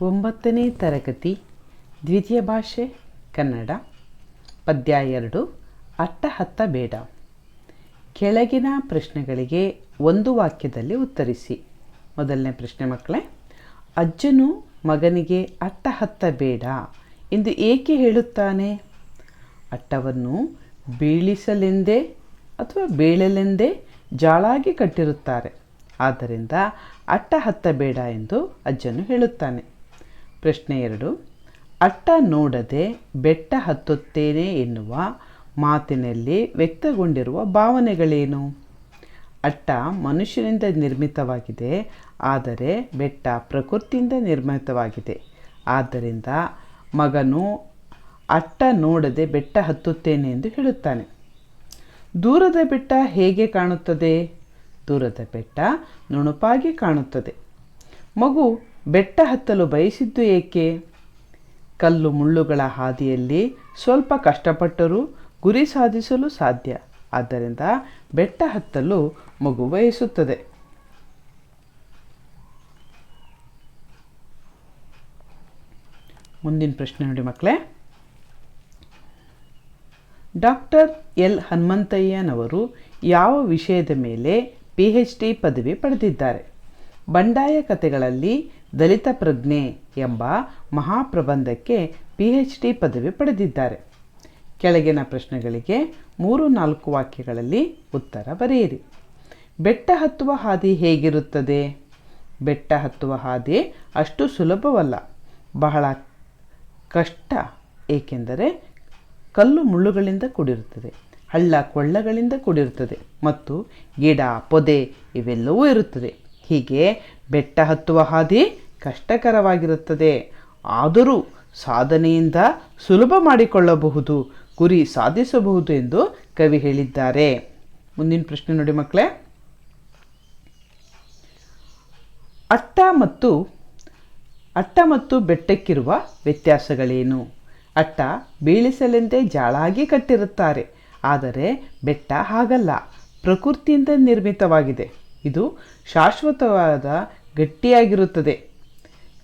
ಒಂಬತ್ತನೇ ತರಗತಿ, ದ್ವಿತೀಯ ಭಾಷೆ, ಕನ್ನಡ ಪದ್ಯ ಎರಡು ಅಟ್ಟಹತ್ತ ಬೇಡ. ಕೆಳಗಿನ ಪ್ರಶ್ನೆಗಳಿಗೆ ಒಂದು ವಾಕ್ಯದಲ್ಲಿ ಉತ್ತರಿಸಿ. ಮೊದಲನೇ ಪ್ರಶ್ನೆ ಮಕ್ಕಳೇ, ಅಜ್ಜನು ಮಗನಿಗೆ ಅಟ್ಟಹತ್ತ ಬೇಡ ಎಂದು ಏಕೆ ಹೇಳುತ್ತಾನೆ? ಅಟ್ಟವನ್ನು ಬೀಳಿಸಲೆಂದೇ ಅಥವಾ ಬೀಳಲೆಂದೇ ಜಾಳಾಗಿ ಕಟ್ಟಿರುತ್ತಾರೆ. ಆದ್ದರಿಂದ ಅಟ್ಟ ಹತ್ತ ಬೇಡ ಎಂದು ಅಜ್ಜನು ಹೇಳುತ್ತಾನೆ. ಪ್ರಶ್ನೆ ಎರಡು. ಅಟ್ಟ ನೋಡದೆ ಬೆಟ್ಟ ಹತ್ತುತ್ತೇನೆ ಎನ್ನುವ ಮಾತಿನಲ್ಲಿ ವ್ಯಕ್ತಗೊಂಡಿರುವ ಭಾವನೆಗಳೇನು? ಅಟ್ಟ ಮನುಷ್ಯನಿಂದ ನಿರ್ಮಿತವಾಗಿದೆ, ಆದರೆ ಬೆಟ್ಟ ಪ್ರಕೃತಿಯಿಂದ ನಿರ್ಮಿತವಾಗಿದೆ. ಆದ್ದರಿಂದ ಮಗನು ಅಟ್ಟ ನೋಡದೆ ಬೆಟ್ಟ ಹತ್ತುತ್ತೇನೆ ಎಂದು ಹೇಳುತ್ತಾನೆ. ದೂರದ ಬೆಟ್ಟ ಹೇಗೆ ಕಾಣುತ್ತದೆ? ದೂರದ ಬೆಟ್ಟ ನುಣುಪಾಗಿ ಕಾಣುತ್ತದೆ. ಮಗು ಬೆಟ್ಟ ಹತ್ತಲು ಬಯಸಿದ್ದು ಏಕೆ? ಕಲ್ಲು ಮುಳ್ಳುಗಳ ಹಾದಿಯಲ್ಲಿ ಸ್ವಲ್ಪ ಕಷ್ಟಪಟ್ಟರೂ ಗುರಿ ಸಾಧಿಸಲು ಸಾಧ್ಯ. ಆದ್ದರಿಂದ ಬೆಟ್ಟ ಹತ್ತಲು ಮಗು ಬಯಸುತ್ತದೆ. ಮುಂದಿನ ಪ್ರಶ್ನೆ ನೋಡಿ ಮಕ್ಕಳೇ. ಡಾಕ್ಟರ್ ಎಲ್ ಹನುಮಂತಯ್ಯನವರು ಯಾವ ವಿಷಯದ ಮೇಲೆ ಪಿ ಎಚ್ ಡಿ ಪದವಿ ಪಡೆದಿದ್ದಾರೆ? ಬಂಡಾಯ ಕಥೆಗಳಲ್ಲಿ ದಲಿತ ಪ್ರಜ್ಞೆ ಎಂಬ ಮಹಾಪ್ರಬಂಧಕ್ಕೆ ಪಿ ಎಚ್ ಡಿ ಪದವಿ ಪಡೆದಿದ್ದಾರೆ. ಕೆಳಗಿನ ಪ್ರಶ್ನೆಗಳಿಗೆ ಮೂರು ನಾಲ್ಕು ವಾಕ್ಯಗಳಲ್ಲಿ ಉತ್ತರ ಬರೆಯಿರಿ. ಬೆಟ್ಟ ಹತ್ತುವ ಹಾದಿ ಹೇಗಿರುತ್ತದೆ? ಬೆಟ್ಟ ಹತ್ತುವ ಹಾದಿ ಅಷ್ಟು ಸುಲಭವಲ್ಲ. ಬಹಳ ಕಷ್ಟ, ಏಕೆಂದರೆ ಕಲ್ಲು ಮುಳ್ಳುಗಳಿಂದ ಕೂಡಿರುತ್ತದೆ, ಹಳ್ಳ ಕೊಳ್ಳಗಳಿಂದ ಕೂಡಿರುತ್ತದೆ ಮತ್ತು ಗಿಡ, ಪೊದೆ ಇವೆಲ್ಲವೂ ಇರುತ್ತದೆ. ಹೀಗೆ ಬೆಟ್ಟ ಹತ್ತುವ ಹಾದಿ ಕಷ್ಟಕರವಾಗಿರುತ್ತದೆ. ಆದರೂ ಸಾಧನೆಯಿಂದ ಸುಲಭ ಮಾಡಿಕೊಳ್ಳಬಹುದು, ಗುರಿ ಸಾಧಿಸಬಹುದು ಎಂದು ಕವಿ ಹೇಳಿದ್ದಾರೆ. ಮುಂದಿನ ಪ್ರಶ್ನೆ ನೋಡಿ ಮಕ್ಕಳೇ. ಅಟ್ಟ ಮತ್ತು ಅಟ್ಟ ಮತ್ತು ಬೆಟ್ಟಕ್ಕಿರುವ ವ್ಯತ್ಯಾಸಗಳೇನು? ಅಟ್ಟ ಬೀಳಿಸಲೆಂದೇ ಜಾಳಾಗಿ ಕಟ್ಟಿರುತ್ತಾರೆ, ಆದರೆ ಬೆಟ್ಟ ಹಾಗಲ್ಲ, ಪ್ರಕೃತಿಯಿಂದ ನಿರ್ಮಿತವಾಗಿದೆ. ಇದು ಶಾಶ್ವತವಾದ ಗಟ್ಟಿಯಾಗಿರುತ್ತದೆ.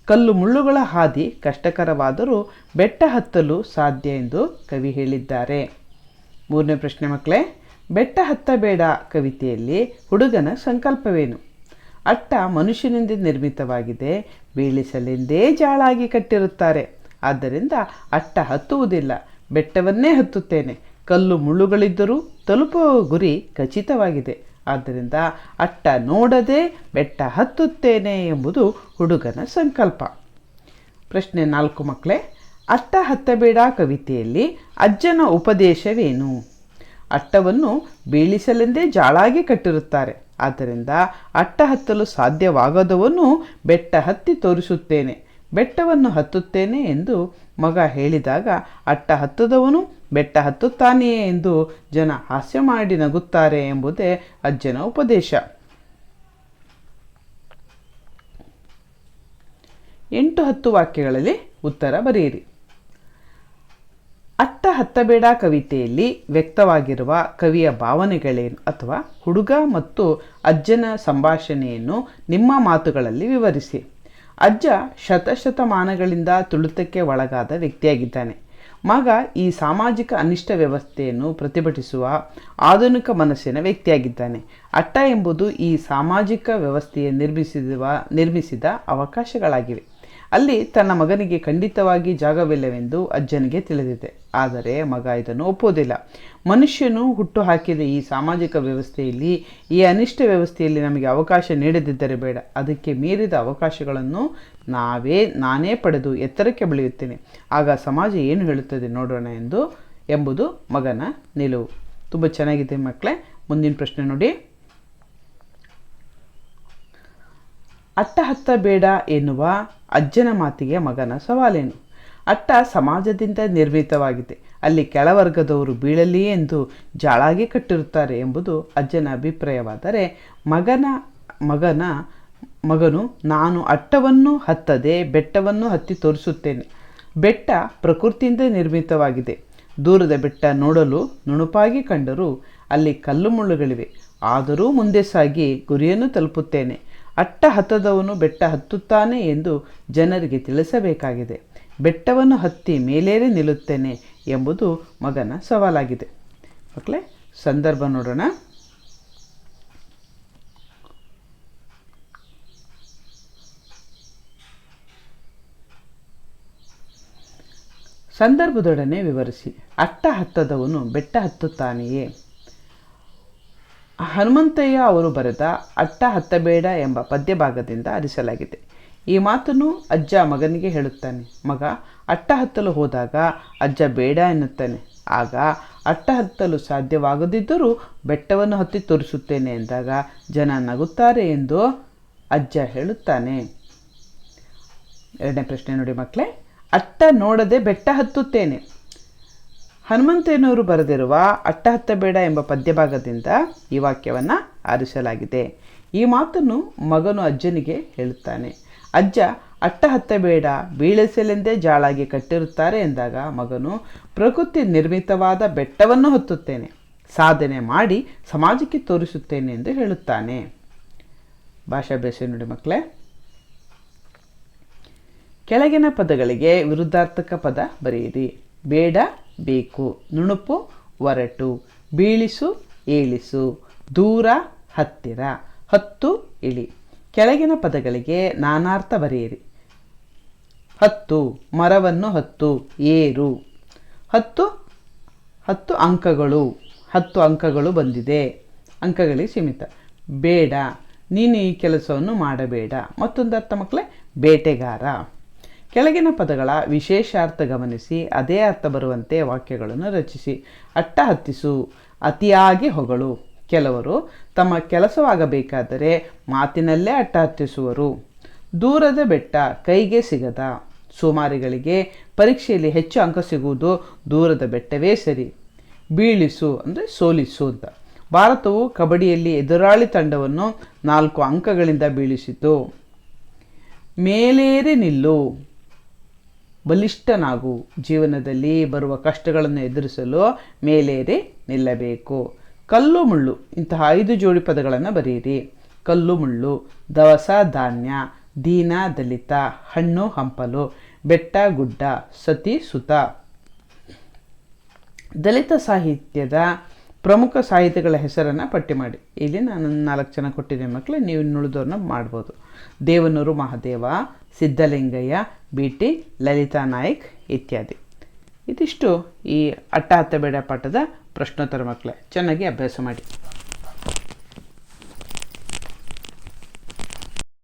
ಕಲ್ಲು ಮುಳ್ಳುಗಳ ಹಾದಿ ಕಷ್ಟಕರವಾದರೂ ಬೆಟ್ಟ ಹತ್ತಲು ಸಾಧ್ಯ ಎಂದು ಕವಿ ಹೇಳಿದ್ದಾರೆ. ಮೂರನೇ ಪ್ರಶ್ನೆ ಮಕ್ಕಳೇ, ಬೆಟ್ಟ ಹತ್ತಬೇಡ ಕವಿತೆಯಲ್ಲಿ ಹುಡುಗನ ಸಂಕಲ್ಪವೇನು? ಅಟ್ಟ ಮನುಷ್ಯನಿಂದ ನಿರ್ಮಿತವಾಗಿದೆ, ಬೀಳಿಸಲೆಂದೇ ಜಾಳಾಗಿ ಕಟ್ಟಿರುತ್ತಾರೆ. ಆದ್ದರಿಂದ ಅಟ್ಟ ಹತ್ತುವುದಿಲ್ಲ, ಬೆಟ್ಟವನ್ನೇ ಹತ್ತುತ್ತೇನೆ. ಕಲ್ಲು ಮುಳ್ಳುಗಳಿದ್ದರೂ ತಲುಪುವ ಗುರಿ ಖಚಿತವಾಗಿದೆ. ಆದ್ದರಿಂದ ಅಟ್ಟ ನೋಡದೆ ಬೆಟ್ಟ ಹತ್ತುತ್ತೇನೆ ಎಂಬುದು ಹುಡುಗನ ಸಂಕಲ್ಪ. ಪ್ರಶ್ನೆ ನಾಲ್ಕು ಮಕ್ಕಳೇ, ಅಟ್ಟ ಹತ್ತಬೇಡ ಕವಿತೆಯಲ್ಲಿ ಅಜ್ಜನ ಉಪದೇಶವೇನು? ಅಟ್ಟವನ್ನು ಬೀಳಿಸಲೆಂದೇ ಜಾಳಾಗಿ ಕಟ್ಟಿರುತ್ತಾರೆ. ಆದ್ದರಿಂದ ಅಟ್ಟ ಹತ್ತಲು ಸಾಧ್ಯವಾಗದವನು ಬೆಟ್ಟ ಹತ್ತಿ ತೋರಿಸುತ್ತೇನೆ. ಬೆಟ್ಟವನ್ನು ಹತ್ತುತ್ತೇನೆ ಎಂದು ಮಗ ಹೇಳಿದಾಗ, ಅಟ್ಟ ಹತ್ತದವನು ಬೆಟ್ಟ ಹತ್ತುತ್ತಾನೆಯೇ ಎಂದು ಜನ ಹಾಸ್ಯ ಮಾಡಿ ನಗುತ್ತಾರೆ ಎಂಬುದೇ ಅಜ್ಜನ ಉಪದೇಶ. ಎಂಟು ಹತ್ತು ವಾಕ್ಯಗಳಲ್ಲಿ ಉತ್ತರ ಬರೆಯಿರಿ. ಅಟ್ಟ ಹತ್ತಬೇಡ ಕವಿತೆಯಲ್ಲಿ ವ್ಯಕ್ತವಾಗಿರುವ ಕವಿಯ ಭಾವನೆಗಳೇನು ಅಥವಾ ಹುಡುಗ ಮತ್ತು ಅಜ್ಜನ ಸಂಭಾಷಣೆಯನ್ನು ನಿಮ್ಮ ಮಾತುಗಳಲ್ಲಿ ವಿವರಿಸಿ. ಅಜ್ಜ ಶತಶತಮಾನಗಳಿಂದ ತುಳಿತಕ್ಕೆ ಒಳಗಾದ ವ್ಯಕ್ತಿಯಾಗಿದ್ದಾನೆ. ಮಗ ಈ ಸಾಮಾಜಿಕ ಅನಿಷ್ಟ ವ್ಯವಸ್ಥೆಯನ್ನು ಪ್ರತಿಭಟಿಸುವ ಆಧುನಿಕ ಮನಸ್ಸಿನ ವ್ಯಕ್ತಿಯಾಗಿದ್ದಾನೆ. ಅಟ್ಟ ಎಂಬುದು ಈ ಸಾಮಾಜಿಕ ವ್ಯವಸ್ಥೆಯ ನಿರ್ಮಿಸಿದ ನಿರ್ಮಿಸಿದ ಅವಕಾಶಗಳಾಗಿವೆ. ಅಲ್ಲಿ ತನ್ನ ಮಗನಿಗೆ ಖಂಡಿತವಾಗಿ ಜಾಗವಿಲ್ಲವೆಂದು ಅಜ್ಜನಿಗೆ ತಿಳಿದಿದೆ. ಆದರೆ ಮಗ ಇದನ್ನು ಒಪ್ಪುವುದಿಲ್ಲ. ಮನುಷ್ಯನು ಹುಟ್ಟು ಹಾಕಿದ ಈ ಸಾಮಾಜಿಕ ವ್ಯವಸ್ಥೆಯಲ್ಲಿ, ಈ ಅನಿಷ್ಟ ವ್ಯವಸ್ಥೆಯಲ್ಲಿ ನಮಗೆ ಅವಕಾಶ ನೀಡದಿದ್ದರೆ ಬೇಡ. ಅದಕ್ಕೆ ಮೀರಿದ ಅವಕಾಶಗಳನ್ನು ನಾವೇ, ನಾನೇ ಪಡೆದು ಎತ್ತರಕ್ಕೆ ಬೆಳೆಯುತ್ತೇನೆ. ಆಗ ಸಮಾಜ ಏನು ಹೇಳುತ್ತದೆ ನೋಡೋಣ ಎಂದು ಎಂಬುದು ಮಗನ ನಿಲುವು. ತುಂಬ ಚೆನ್ನಾಗಿದೆ ಮಕ್ಕಳೇ, ಮುಂದಿನ ಪ್ರಶ್ನೆ ನೋಡಿ. ಅಟ್ಟ ಹತ್ತ ಬೇಡ ಎನ್ನುವ ಅಜ್ಜನ ಮಾತಿಗೆ ಮಗನ ಸವಾಲೇನು? ಅಟ್ಟ ಸಮಾಜದಿಂದ ನಿರ್ಮಿತವಾಗಿದೆ. ಅಲ್ಲಿ ಕೆಳವರ್ಗದವರು ಬೀಳಲಿ ಎಂದು ಜಾಳಾಗಿ ಕಟ್ಟಿರುತ್ತಾರೆ ಎಂಬುದು ಅಜ್ಜನ ಅಭಿಪ್ರಾಯವಾದರೆ, ಮಗನ ಮಗನ, ಮಗನು ನಾನು ಅಟ್ಟವನ್ನು ಹತ್ತದೆ, ಬೆಟ್ಟವನ್ನು ಹತ್ತಿ ತೋರಿಸುತ್ತೇನೆ. ಬೆಟ್ಟ ಪ್ರಕೃತಿಯಿಂದ ನಿರ್ಮಿತವಾಗಿದೆ. ದೂರದ ಬೆಟ್ಟ ನೋಡಲು ನುಣುಪಾಗಿ ಕಂಡರೂ ಅಲ್ಲಿ ಕಲ್ಲು ಮುಳ್ಳುಗಳಿವೆ ಆದರೂ ಮುಂದೆ ಸಾಗಿ ಗುರಿಯನ್ನು ತಲುಪುತ್ತೇನೆ. ಅಟ್ಟ ಹತ್ತದವನು ಬೆಟ್ಟ ಹತ್ತುತ್ತಾನೆ ಎಂದು ಜನರಿಗೆ ತಿಳಿಸಬೇಕಾಗಿದೆ. ಬೆಟ್ಟವನ್ನು ಹತ್ತಿ ಮೇಲೇರಿ ನಿಲ್ಲುತ್ತೇನೆ ಎಂಬುದು ಮಗನ ಸವಾಲಾಗಿದೆ. ಮಕ್ಕಳೇ, ಸಂದರ್ಭ ನೋಡೋಣ. ಸಂದರ್ಭದೊಡನೆ ವಿವರಿಸಿ ಅಟ್ಟ ಹತ್ತದವನು ಬೆಟ್ಟ ಹತ್ತುತ್ತಾನೆಯೇ? ಹನುಮಂತಯ್ಯ ಅವರು ಬರೆದ ಅಟ್ಟ ಹತ್ತಬೇಡ ಎಂಬ ಪದ್ಯಭಾಗದಿಂದ ಆರಿಸಲಾಗಿದೆ ಈ ಮಾತನ್ನು ಅಜ್ಜ ಮಗನಿಗೆ ಹೇಳುತ್ತಾನೆ. ಮಗ, ಅಟ್ಟ ಹತ್ತಲು ಹೋದಾಗ ಅಜ್ಜ ಬೇಡ ಎನ್ನುತ್ತಾನೆ. ಆಗ ಅಟ್ಟ ಹತ್ತಲು ಸಾಧ್ಯವಾಗದಿದ್ದರೂ ಬೆಟ್ಟವನ್ನು ಹತ್ತಿ ತೋರಿಸುತ್ತೇನೆ ಎಂದಾಗ ಜನ ನಗುತ್ತಾರೆ ಎಂದು ಅಜ್ಜ ಹೇಳುತ್ತಾನೆ. ಎರಡನೇ ಪ್ರಶ್ನೆ ನೋಡಿ ಮಕ್ಕಳೇ, ಅಟ್ಟ ನೋಡದೆ ಬೆಟ್ಟ ಹತ್ತುತ್ತೇನೆ. ಹನುಮಂತಯ್ಯನವರು ಬರೆದಿರುವ ಅಟ್ಟಹತ್ತ ಬೇಡ ಎಂಬ ಪದ್ಯಭಾಗದಿಂದ ಈ ವಾಕ್ಯವನ್ನು ಆರಿಸಲಾಗಿದೆ. ಈ ಮಾತನ್ನು ಮಗನು ಅಜ್ಜನಿಗೆ ಹೇಳುತ್ತಾನೆ. ಅಜ್ಜ ಅಟ್ಟ ಹತ್ತಬೇಡ ಬೀಳಿಸಲೆಂದೇ ಜಾಳಾಗಿ ಕಟ್ಟಿರುತ್ತಾರೆ ಎಂದಾಗ ಮಗನು, ಪ್ರಕೃತಿ ನಿರ್ಮಿತವಾದ ಬೆಟ್ಟವನ್ನು ಹೊತ್ತುತ್ತೇನೆ. ಸಾಧನೆ ಮಾಡಿ ಸಮಾಜಕ್ಕೆ ತೋರಿಸುತ್ತೇನೆ ಎಂದು ಹೇಳುತ್ತಾನೆ. ಭಾಷಾ ನೋಡಿ ಮಕ್ಕಳೇ, ಕೆಳಗಿನ ಪದಗಳಿಗೆ ವಿರುದ್ಧಾರ್ಥಕ ಪದ ಬರೆಯಿರಿ. ಬೇಡ ಬೇಕು. ನುಣುಪು, ಒರಟು. ಬೀಳಿಸು, ಏಳಿಸು. ದೂರ, ಹತ್ತಿರ. ಹತ್ತು, ಇಳಿ. ಕೆಳಗಿನ ಪದಗಳಿಗೆ ನಾನಾರ್ಥ ಬರೆಯಿರಿ. ಹತ್ತು, ಮರವನ್ನು ಹತ್ತು. ಏರು. ಹತ್ತು ಹತ್ತು ಅಂಕಗಳು. ಹತ್ತು ಅಂಕಗಳು ಬಂದಿದೆ. ಅಂಕಗಳಿಗೆ ಸೀಮಿತ. ಬೇಡ. ನೀನು ಈ ಕೆಲಸವನ್ನು ಮಾಡಬೇಡ. ಮತ್ತೊಂದು ಅರ್ಥ ಮಕ್ಕಳೇ, ಬೇಟೆಗಾರ. ಕೆಳಗಿನ ಪದಗಳ ವಿಶೇಷಾರ್ಥ ಗಮನಿಸಿ, ಅದೇ ಅರ್ಥ ಬರುವಂತೆ ವಾಕ್ಯಗಳನ್ನು ರಚಿಸಿ. ಅಟ್ಟಹತ್ತಿಸು ಅತಿಯಾಗಿ ಹೊಗಳು. ಕೆಲವರು ತಮ್ಮ ಕೆಲಸವಾಗಬೇಕಾದರೆ ಮಾತಿನಲ್ಲೇ ಅಟ್ಟಹತ್ತಿಸುವರು ದೂರದ ಬೆಟ್ಟ ಕೈಗೆ ಸಿಗದ. ಸೋಮಾರಿಗಳಿಗೆ ಪರೀಕ್ಷೆಯಲ್ಲಿ ಹೆಚ್ಚು ಅಂಕ ಸಿಗುವುದು ದೂರದ ಬೆಟ್ಟವೇ ಸರಿ. ಬೀಳಿಸು ಅಂದರೆ ಸೋಲಿಸು ಅಂತ. ಭಾರತವು ಕಬಡ್ಡಿಯಲ್ಲಿ ಎದುರಾಳಿ ತಂಡವನ್ನು ನಾಲ್ಕು ಅಂಕಗಳಿಂದ ಬೀಳಿಸಿತು. ಮೇಲೇರಿ ನಿಲ್ಲು. ಬಲಿಷ್ಠನಾಗು. ಜೀವನದಲ್ಲಿ ಬರುವ ಕಷ್ಟಗಳನ್ನು ಎದುರಿಸಲು ಮೇಲೇರಿ ನಿಲ್ಲಬೇಕು. ಕಲ್ಲು ಮುಳ್ಳು, ಇಂತಹ ಐದು ಜೋಡಿ ಪದಗಳನ್ನು ಬರೆಯಿರಿ. ಕಲ್ಲು ಮುಳ್ಳು, ದವಸ ಧಾನ್ಯ, ದೀನ ದಲಿತ, ಹಣ್ಣು ಹಂಪಲು, ಬೆಟ್ಟ ಗುಡ್ಡ, ಸತಿ ಸುತ. ದಲಿತ ಸಾಹಿತ್ಯದ ಪ್ರಮುಖ ಸಾಹಿತಿಗಳ ಹೆಸರನ್ನು ಪಟ್ಟಿ ಮಾಡಿ. ಇಲ್ಲಿ ನಾನು ನಾಲ್ಕು ಜನ ಕೊಟ್ಟಿದ್ದೆ ಮಕ್ಕಳು, ನೀವು ನುಳಿದವ್ರನ್ನ ಮಾಡ್ಬೋದು. ದೇವನೂರು ಮಹಾದೇವ, ಸಿದ್ಧಲಿಂಗಯ್ಯ ಬಿ ಟಿ ಲಲಿತಾ ನಾಯ್ಕ್ ಇತ್ಯಾದಿ. ಇದಿಷ್ಟು ಈ ಅಟ್ಟ ಹತ್ತ ಬೇಡ ಪಾಠದ ಪ್ರಶ್ನೋತ್ತರ ಮಕ್ಕಳೇ. ಚೆನ್ನಾಗಿ ಅಭ್ಯಾಸ ಮಾಡಿ.